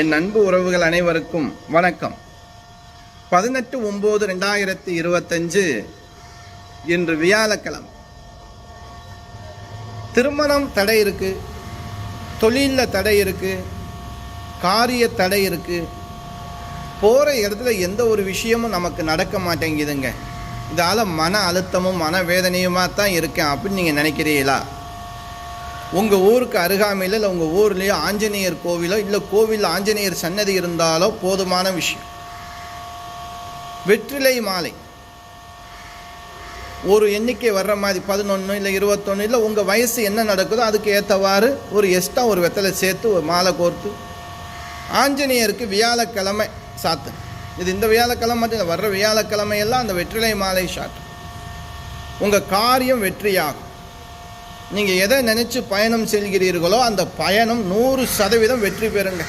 என் அன்பு உறவுகள் அனைவருக்கும் வணக்கம். பதினெட்டு ஒம்பது ரெண்டாயிரத்தி இருபத்தஞ்சு இன்று வியாழக்கிழமை. திருமணம் தடை இருக்கு தொழிலில் தடை இருக்கு காரிய தடை இருக்கு. போகிற இடத்துல எந்த ஒரு விஷயமும் நமக்கு நடக்க மாட்டேங்குதுங்க. இதால் மன அழுத்தமும் மன வேதனையுமாக தான் இருக்கேன் அப்படின்னு நீங்கள் நினைக்கிறீங்களா? உங்கள் ஊருக்கு அருகாமையில் இல்லை உங்கள் ஊர்லேயோ ஆஞ்சநேயர் கோவிலோ இல்லை கோவிலில் ஆஞ்சநேயர் சன்னதி இருந்தாலோ போதுமான விஷயம். வெற்றிலை மாலை. ஒரு எண்ணிக்கை வர்ற மாதிரி பதினொன்று இல்லை இருபத்தொன்று இல்லை உங்கள் வயசு என்ன நடக்குதோ அதுக்கு ஏற்றவாறு ஒரு எக்ஸ்ட்ரா ஒரு வெத்தலை சேர்த்து ஒரு மாலை கோர்த்து. ஆஞ்சநேயருக்கு வியாழக்கிழமை சாத்து. இது இந்த வியாழக்கிழமை மட்டும் இல்லை வர்ற வியாழக்கிழமையெல்லாம் அந்த வெற்றிலை மாலை சாட்டு உங்கள் காரியம் வெற்றியாகும். நீங்கள் எதை நினச்சி பயணம் செல்கிறீர்களோ அந்த பயணம் நூறு சதவீதம் வெற்றி பெறுங்க.